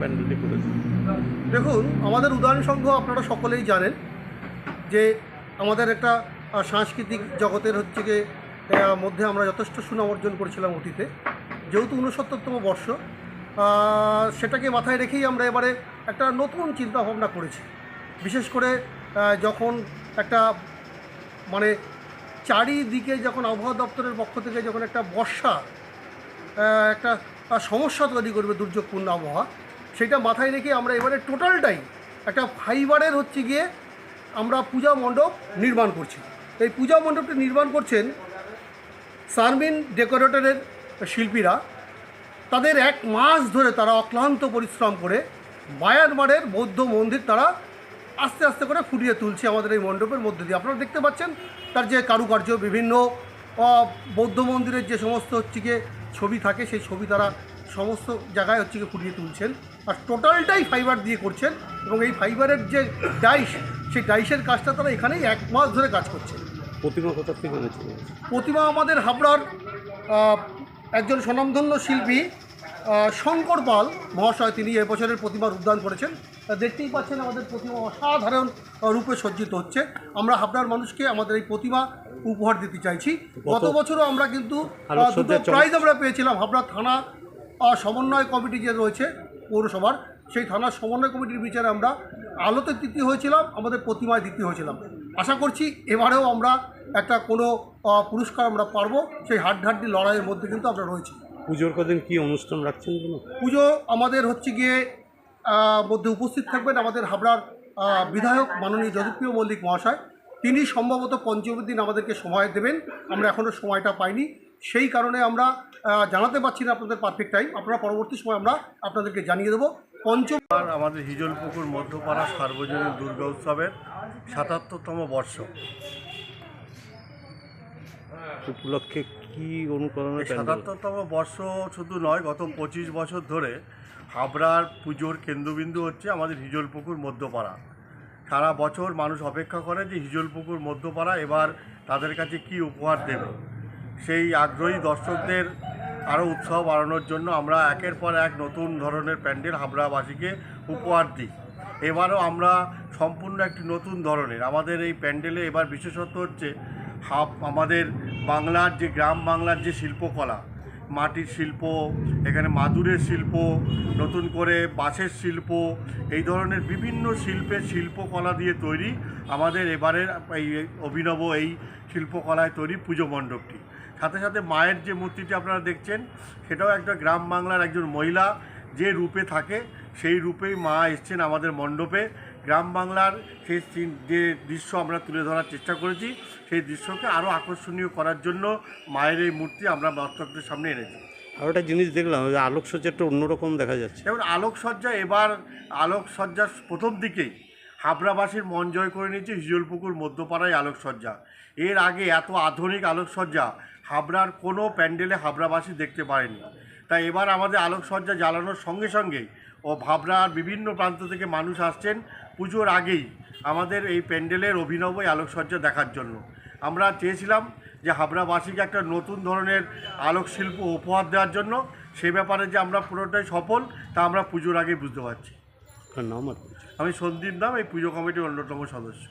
প্যান্ডেলটি করেছে। দেখুন, আমাদের উদাহরণ সংঘ আপনারা সকলেই জানেন যে আমাদের একটা সাংস্কৃতিক জগতের হচ্ছে গিয়ে মধ্যে আমরা যথেষ্ট সুনাম অর্জন করেছিলাম অতীতে। যেহেতু উনসত্তরতম বর্ষ সেটাকে মাথায় রেখেই আমরা এবারে একটা নতুন চিন্তা ভাবনা করেছি। বিশেষ করে যখন একটা মানে চারিদিকে যখন আবহাওয়া দপ্তরের পক্ষ থেকে যখন একটা বর্ষা একটা সমস্যা তৈরি করবে দুর্যোগপূর্ণ আবহাওয়া সেটা মাথায় রেখে আমরা এবারে টোটালটাই একটা ফাইবারের হচ্ছে গিয়ে আমরা পূজা মণ্ডপ নির্মাণ করছি। এই পূজা মণ্ডপটি নির্মাণ করছেন সারমিন ডেকোরেটরের শিল্পীরা। তাদের এক মাস ধরে তারা অক্লান্ত পরিশ্রম করে মায়ানমারের বৌদ্ধ মন্দির তারা আস্তে আস্তে করে ফুটিয়ে তুলছে আমাদের এই মণ্ডপের মধ্যে দিয়ে। আপনারা দেখতে পাচ্ছেন তার যে কারুকার্য, বিভিন্ন বৌদ্ধ মন্দিরের যে সমস্ত হচ্ছে গিয়ে ছবি থাকে, সেই ছবি তারা সমস্ত জায়গায় হচ্ছে ফুটিয়ে তুলছেন। আর টোটালটাই ফাইবার দিয়ে করছেন এবং এই ফাইবারের যে ডাইস সেই ডাইসের কাজটা তারা এখানেই এক মাস ধরে কাজ করছে। প্রতিমা কোথা থেকে প্রতিমা আমাদের হাবড়ার একজন স্বনামধন্য শিল্পী শঙ্কর পাল মহাশয় তিনি এবছরের প্রতিমার উদ্যান করেছেন। দেখতেই পাচ্ছেন আমাদের প্রতিমা অসাধারণ রূপে সজ্জিত হচ্ছে। আমরা হাবড়ার মানুষকে আমাদের এই প্রতিমা উপহার দিতে চাইছি। গত বছরও আমরা কিন্তু দুটো প্রাইজ আমরা পেয়েছিলাম হাবড়া থানা সমন্বয় কমিটি যে রয়েছে পৌরসভার সেই থানার সমন্বয় কমিটির বিচারে আমরা আলোতে তৃতীয় হয়েছিলাম আমাদের প্রতিমায় দ্বিতীয় হয়েছিলাম। আশা করছি এবারেও আমরা একটা কোনো পুরস্কার আমরা পারব সেই হাড্ডাহাড্ডি লড়াইয়ের মধ্যে কিন্তু আমরা রয়েছি। পুজোর কদিন কি অনুষ্ঠান রাখছেন কোনো? পুজো আমাদের হচ্ছে গিয়ে মধ্যে উপস্থিত থাকবেন আমাদের হাবড়ার বিধায়ক মাননীয় যদুপ্রিয় মল্লিক মহাশয়। তিনি সম্ভবত পঞ্চমীর দিন আমাদেরকে সময় দেবেন আমরা এখনও সময়টা পাইনি। সেই কারণে আমরা জানাতে পারছি না আপনাদের পারফেক্ট টাইম আপনারা পরবর্তী সময় আমরা আপনাদেরকে জানিয়ে দেবো। পঞ্চম আর আমাদের হিজলপুকুর মধ্যপাড়া সার্বজনীন দুর্গা উৎসবের সাতাত্তরতম বর্ষ। উপলক্ষে কি প্যান্ডেল সাতাত্তরতম বর্ষ শুধু নয় গত পঁচিশ বছর ধরে হাবড়ার পুজোর কেন্দ্রবিন্দু হচ্ছে আমাদের হিজলপুকুর মধ্যপাড়া। সারা বছর মানুষ অপেক্ষা করে যে হিজলপুকুর মধ্যপাড়া এবার তাদের কাছে কি উপহার দেবে। সেই আগ্রহী দর্শকদের আরও উৎসাহ বাড়ানোর জন্য আমরা একের পর এক নতুন ধরনের প্যান্ডেল হাবড়াবাসীকে উপহার দিই। এবারও আমরা সম্পূর্ণ একটি নতুন ধরনের। আমাদের এই প্যান্ডেলে এবার বিশেষত হচ্ছে হাব, আমাদের বাংলার যে গ্রাম বাংলার যে শিল্পকলা, মাটির শিল্প, এখানে মাদুরের শিল্প, নতুন করে বাঁশের শিল্প, এই ধরনের বিভিন্ন শিল্পের শিল্পকলা দিয়ে তৈরি আমাদের এবারের এই অভিনব এই শিল্পকলায় তৈরি পুজো মণ্ডপটি। সাথে সাথে মায়ের যে মূর্তিটি আপনারা দেখছেন সেটাও একটা গ্রাম বাংলার একজন মহিলা যে রূপে থাকে সেই রূপেই মা এসছেন আমাদের মণ্ডপে। গ্রাম বাংলার সেই যে দৃশ্য আমরা তুলে ধরার চেষ্টা করেছি সেই দৃশ্যকে আরও আকর্ষণীয় করার জন্য মায়ের এই মূর্তি আমরা দর্শকদের সামনে এনেছি। আর একটা জিনিস দেখলাম যে আলোকসজ্জাটা অন্যরকম দেখা যাচ্ছে। যেমন আলোকসজ্জা এবার আলোকসজ্জার প্রথম দিকেই হাবড়াবাসীর মন জয় করে নিয়েছে হিজলপুকুর মধ্যপাড়ায় আলোকসজ্জা। এর আগে এত আধুনিক আলোকসজ্জা হাবড়ার কোনো প্যান্ডেলে হাবড়াবাসী দেখতে পারেনি। তাই এবার আমাদের আলোকসজ্জা জ্বালানোর সঙ্গে সঙ্গেই ও ভাবরার বিভিন্ন প্রান্ত থেকে মানুষ আসছেন পুজোর আগেই আমাদের এই প্যান্ডেলের অভিনব আলোকসজ্জা দেখার জন্য। আমরা চেয়েছিলাম যে হাবড়াবাসীকে একটা নতুন ধরনের আলোকশিল্প উপহার দেওয়ার জন্য। সে ব্যাপারে যে আমরা পুরোটাই সফল তা আমরা পুজোর আগেই বুঝতে পারছি। নাম আমি সন্দীপ নাম এই পুজো কমিটির অন্যতম সদস্য।